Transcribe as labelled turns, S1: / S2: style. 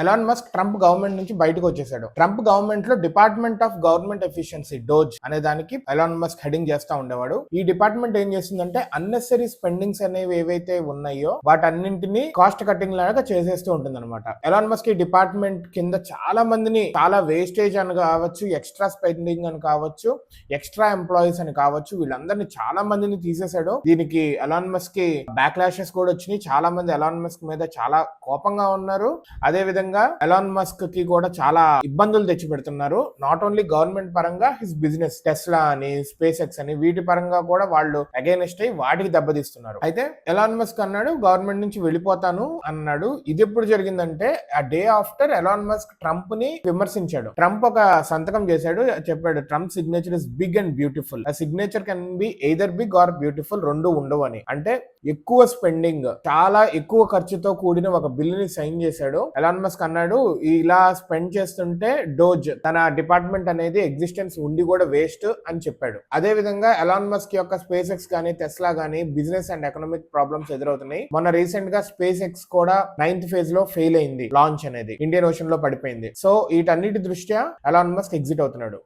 S1: Elon Musk Trump government నుంచి బయటకు వచ్చేసాడు. ట్రంప్ గవర్నమెంట్లో department of government efficiency DOGE అనే దానికి ఎలాన్ మస్క్ హెడింగ్ చేస్తా ఉండేవాడు. ఈ డిపార్ట్మెంట్ ఏం చేస్తుందంటే అన్నెసరీ స్పెండింగ్స్ అనేవి ఏవైతే ఉన్నాయో వాటన్నింటినీ కాస్ట్ కటింగ్ లాగా చేసేస్తూ ఉంటుంది అనమాట ఎలాన్ మస్క్ ఈ డిపార్ట్మెంట్ కింద చాలా మందిని చాలా వేస్టేజ్ అని కావచ్చు ఎక్స్ట్రా స్పెండింగ్ అని కావచ్చు ఎక్స్ట్రా ఎంప్లాయీస్ అని కావచ్చు వీళ్ళందరినీ చాలా మందిని తీసేశాడు. దీనికి ఎలాన్ మస్క్కి బ్యాక్ లాషెస్ కూడా వచ్చినాయి. చాలా మంది ఎలాన్ మస్క్ మీద చాలా కోపంగా ఉన్నారు. అదే విధంగా ఎలాన్ మస్క్కి కూడా చాలా ఇబ్బందులు తెచ్చి పెడుతున్నారు నాట్ ఓన్లీ గవర్నమెంట్ పరంగా హిస్ బిజినెస్ టెస్లా అని స్పేస్ ఎక్స్ అని వీటి పరంగా కూడా వాళ్ళు అగైనెస్ట్ అయ్యి వాటికి దెబ్బతీస్తున్నారు. అయితే ఎలాన్ మస్క్ అన్నాడు గవర్నమెంట్ నుంచి వెళ్ళిపోతాను అన్నాడు. ఇది ఎప్పుడు జరిగిందంటే ఆ డే ఆఫ్టర్ ఎలాన్ మస్క్ ట్రంప్ని విమర్శించాడు. ట్రంప్ ఒక సంతకం చేశాడు చెప్పాడు Trump signature is big and beautiful a signature can be either big or beautiful రెండు ఉండవు అని. అంటే ఎక్కువ స్పెండింగ్ చాలా ఎక్కువ ఖర్చుతో కూడిన ఒక బిల్ని సైన్ చేశాడు ఎలాన్ మస్క్ మస్క్ అన్నాడు ఇలా స్పెండ్ చేస్తుంటే డోజ్ తన డిపార్ట్మెంట్ అనేది ఎగ్జిస్టెన్స్ ఉండి కూడా వేస్ట్ అని చెప్పాడు. అదే విధంగా ఎలాన్ మస్క్ యొక్క స్పేస్ ఎక్స్ కానీ టెస్లా కానీ బిజినెస్ అండ్ ఎకనామిక్ ప్రాబ్లమ్స్ ఎదురవుతున్నాయి. మొన్న రీసెంట్గా స్పేస్ ఎక్స్ కూడా నైన్త్ ఫేజ్లో ఫెయిల్ అయింది లాంచ్ అనేది. ఇండియన్ ఓషన్లో పడిపోయింది. సో వీటన్నిటి దృష్ట్యా ఎలాన్ మస్క్ ఎగ్జిట్ అవుతున్నాడు.